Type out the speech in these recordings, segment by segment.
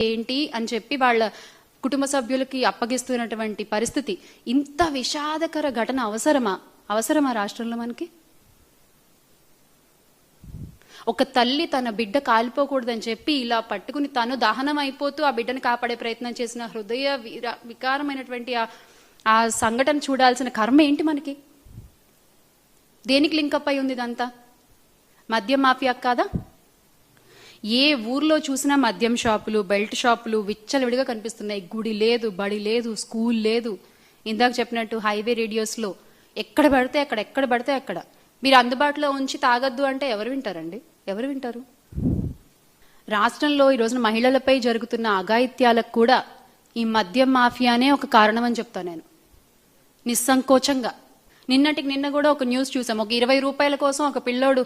ఏంటి అని చెప్పి వాళ్ళ కుటుంబ సభ్యులకి అప్పగిస్తున్నటువంటి పరిస్థితి. ఇంత విషాదకర ఘటన అవసరమా? అవసరమా రాష్ట్రంలో మనకి? ఒక తల్లి తన బిడ్డ కాలిపోకూడదని చెప్పి ఇలా పట్టుకుని తను దహనం అయిపోతూ ఆ బిడ్డను కాపాడే ప్రయత్నం చేసిన హృదయ వికారమైనటువంటి ఆ ఆ సంఘటన చూడాల్సిన కర్మ ఏంటి మనకి? దేనికి లింకప్ అయి ఉంది ఇదంతా? మద్యం మాఫియా కాదా? ఏ ఊర్లో చూసినా మద్యం షాపులు బెల్ట్ షాపులు విచ్చలవిడిగా కనిపిస్తున్నాయి. గుడి లేదు బడి లేదు స్కూల్ లేదు. ఇందాక చెప్పినట్టు హైవే రేడియోస్లో ఎక్కడ పడితే అక్కడ ఎక్కడ పడితే అక్కడ. మీరు అందుబాటులో ఉంచి తాగొద్దు అంటే ఎవరు వింటారండి? ఎవరు వింటారు? రాష్ట్రంలో ఈ రోజున మహిళలపై జరుగుతున్న అఘాయిత్యాలకు కూడా ఈ మద్యం మాఫియానే ఒక కారణం అని చెప్తాను నేను. నిస్సంకోచంగా. నిన్నటికి నిన్న కూడా ఒక న్యూస్ చూసాం. ఒక ఇరవై రూపాయల కోసం ఒక పిల్లోడు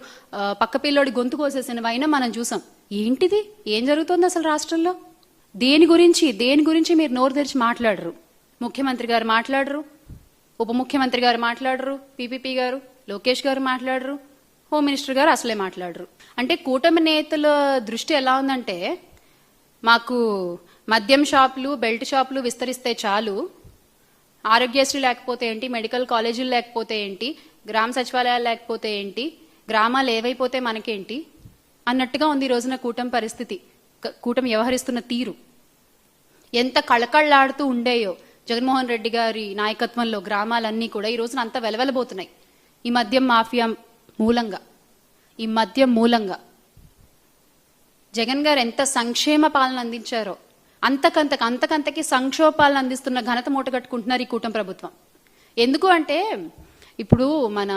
పక్క పిల్లోడి గొంతు కోసేసిన అయినా మనం చూసాం. ఏంటిది? ఏం జరుగుతుంది అసలు రాష్ట్రంలో? దేని గురించి దేని గురించి మీరు నోరు తెరిచి మాట్లాడరు? ముఖ్యమంత్రి గారు మాట్లాడరు? ఉప ముఖ్యమంత్రి గారు మాట్లాడరు? పీపీపీ గారు? లోకేష్ గారు మాట్లాడరు? హోమ్ మినిస్టర్ గారు అసలే మాట్లాడరు. అంటే కూటమి నేతల దృష్టి ఎలా ఉందంటే మాకు మద్యం షాపులు బెల్ట్ షాపులు విస్తరిస్తే చాలు. ఆరోగ్యశ్రీ లేకపోతే ఏంటి? మెడికల్ కాలేజీలు లేకపోతే ఏంటి? గ్రామ సచివాలయాలు లేకపోతే ఏంటి? గ్రామాలు ఏవైపోతే మనకేంటి? అన్నట్టుగా ఉంది ఈ రోజున కూటమి పరిస్థితి. కూటమి వ్యవహరిస్తున్న తీరు. ఎంత కళకళలాడుతూ ఉండేయో జగన్మోహన్ రెడ్డి గారి నాయకత్వంలో గ్రామాలన్నీ కూడా ఈ రోజున అంత వెలవెలబోతున్నాయి. ఈ మద్యం మాఫియా మూలంగా. ఈ మద్యం మూలంగా. జగన్ గారు ఎంత సంక్షేమ పాలన అందించారో అంతకంతకు అంతకంతకి సంక్షోభాలను అందిస్తున్న ఘనత మూటగట్టుకుంటున్నారు ఈ కూటమి ప్రభుత్వం. ఎందుకు అంటే ఇప్పుడు మన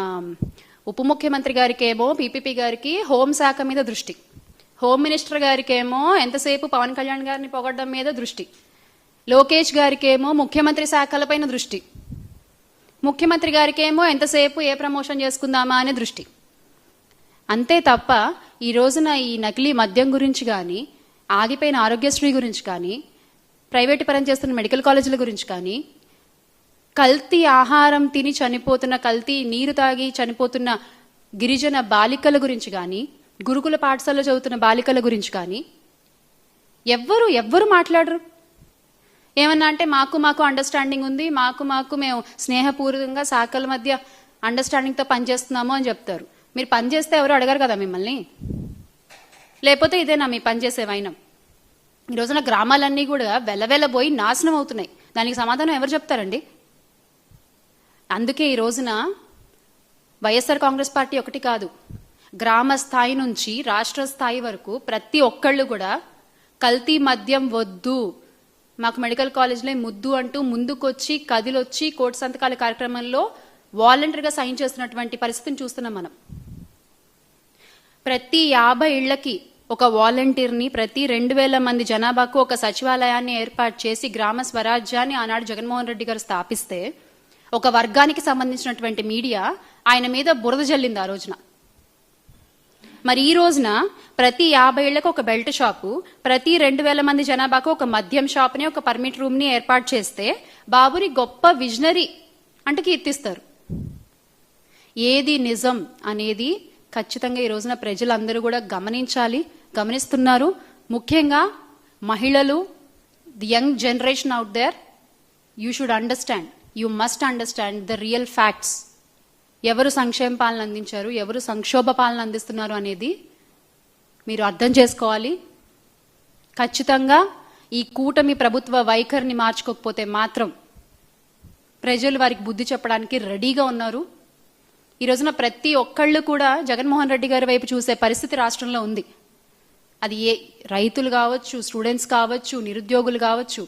ఉప ముఖ్యమంత్రి గారికేమో పీపీపీ గారికి హోంశాఖ మీద దృష్టి. హోమ్ మినిస్టర్ గారికేమో ఎంతసేపు పవన్ కళ్యాణ్ గారిని పొగడడం మీద దృష్టి. లోకేష్ గారికేమో ముఖ్యమంత్రి శాఖలపైన దృష్టి. ముఖ్యమంత్రి గారికేమో ఎంతసేపు ఏ ప్రమోషన్ చేసుకుందామా అనే దృష్టి. అంతే తప్ప ఈ రోజున ఈ నకిలీ మద్యం గురించి కానీ ఆగిపోయిన ఆరోగ్యశ్రీ గురించి కానీ ప్రైవేట్ పరం చేస్తున్న మెడికల్ కాలేజీల గురించి కానీ కల్తీ ఆహారం తిని చనిపోతున్న కల్తీ నీరు తాగి చనిపోతున్న గిరిజన బాలికల గురించి కానీ గురుకుల పాఠశాలలో చదువుతున్న బాలికల గురించి కానీ ఎవ్వరు ఎవ్వరు మాట్లాడరు. ఏమన్నా అంటే మాకు మాకు అండర్స్టాండింగ్ ఉంది మాకు మాకు మేము స్నేహపూర్వకంగా శాఖల మధ్య అండర్స్టాండింగ్తో పనిచేస్తున్నాము అని చెప్తారు. మీరు పనిచేస్తే ఎవరు అడగరు కదా మిమ్మల్ని? లేకపోతే ఇదేనా మీ పనిచేసే వైనం. ఈ రోజున గ్రామాలన్నీ కూడా వెలవెలబోయి నాశనం అవుతున్నాయి. దానికి సమాధానం ఎవరు చెప్తారండి? అందుకే ఈ రోజున వైఎస్ఆర్ కాంగ్రెస్ పార్టీ ఒకటి కాదు. గ్రామ స్థాయి నుంచి రాష్ట్ర స్థాయి వరకు ప్రతి ఒక్కళ్ళు కూడా కల్తీ మద్యం వద్దు. మాకు మెడికల్ కాలేజ్లో ముద్దు అంటూ ముందుకొచ్చి కదిలొచ్చి కోటి సంతకాల కార్యక్రమంలో వాలంటరీగా సైన్ చేస్తున్నటువంటి పరిస్థితిని చూస్తున్నాం మనం. ప్రతి యాభై ఇళ్ళకి ఒక వాలంటీర్ని ప్రతి రెండు వేల మంది జనాభాకు ఒక సచివాలయాన్ని ఏర్పాటు చేసి గ్రామ స్వరాజ్యాన్ని ఆనాడు జగన్మోహన్ రెడ్డి గారు స్థాపిస్తే ఒక వర్గానికి సంబంధించినటువంటి మీడియా ఆయన మీద బురద జల్లింది ఆ రోజున. మరి ఈ రోజున ప్రతి యాభై ఏళ్ళకు ఒక బెల్ట్ షాపు ప్రతి రెండు వేల మంది జనాభాకు ఒక మద్యం షాప్ని ఒక పర్మిట్ రూమ్ని ఏర్పాటు చేస్తే బాబుని గొప్ప విజనరీ అంటూ కీర్తిస్తారు ఏది నిజం అనేది ఖచ్చితంగా ఈ రోజున ప్రజలందరూ కూడా గమనించాలి. గమనిస్తున్నారు. ముఖ్యంగా మహిళలు the young generation out there you should understand you must understand the real facts ఎవరు సంక్షేమ పాలన అందించారు ఎవరు సంక్షోభ పాలన అందిస్తున్నారు అనేది మీరు అర్థం చేసుకోవాలి. ఖచ్చితంగా ఈ కూటమి ప్రభుత్వ వైఖరిని మార్చుకోకపోతే మాత్రం ప్రజలు వారికి బుద్ధి చెప్పడానికి రెడీగా ఉన్నారు. ఈ రోజున ప్రతి ఒక్కళ్ళు కూడా జగన్మోహన్ రెడ్డి గారి వైపు చూసే పరిస్థితి రాష్ట్రంలో ఉంది. అది ఏ రైతులు కావచ్చు స్టూడెంట్స్ కావచ్చు నిరుద్యోగులు కావచ్చు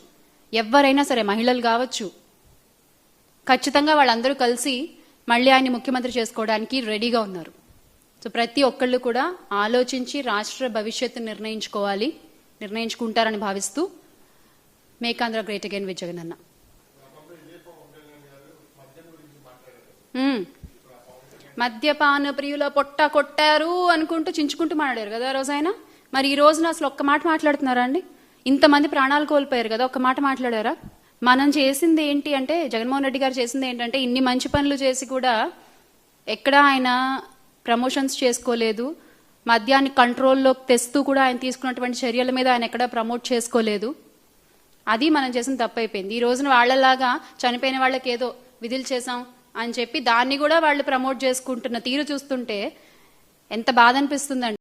ఎవరైనా సరే మహిళలు కావచ్చు ఖచ్చితంగా వాళ్ళందరూ కలిసి మళ్ళీ ఆయన్ని ముఖ్యమంత్రి చేసుకోవడానికి రెడీగా ఉన్నారు. సో ప్రతి ఒక్కళ్ళు కూడా ఆలోచించి రాష్ట్ర భవిష్యత్తు నిర్ణయించుకోవాలి నిర్ణయించుకుంటారని భావిస్తూ మేకాంధ్ర గ్రేట్ అగైన్ విత్ జగన్ అన్న. మద్యపాన ప్రియుల పొట్ట కొట్టారు అనుకుంటూ చించుకుంటూ మాట్లాడారు కదా రోజు ఆయన? మరి ఈ రోజున అసలు ఒక్క మాట మాట్లాడుతున్నారా అండి? ఇంతమంది ప్రాణాలు కోల్పోయారు కదా ఒక్క మాట మాట్లాడారా? మనం చేసింది ఏంటి అంటే జగన్మోహన్ రెడ్డి గారు చేసింది ఏంటంటే ఇన్ని మంచి పనులు చేసి కూడా ఎక్కడ ఆయన ప్రమోషన్స్ చేసుకోలేదు. మద్యాన్ని కంట్రోల్లోకి తెస్తూ కూడా ఆయన తీసుకున్నటువంటి చర్యల మీద ఆయన ఎక్కడా ప్రమోట్ చేసుకోలేదు. అది మనం చేసిన తప్పు అయిపోయింది ఈ రోజున వాళ్ళలాగా చనిపోయిన వాళ్ళకి ఏదో విధులు చేసాం అని చెప్పి దాన్ని కూడా వాళ్ళు ప్రమోట్ చేసుకుంటున్న తీరు చూస్తుంటే ఎంత బాధ అనిపిస్తుందండి.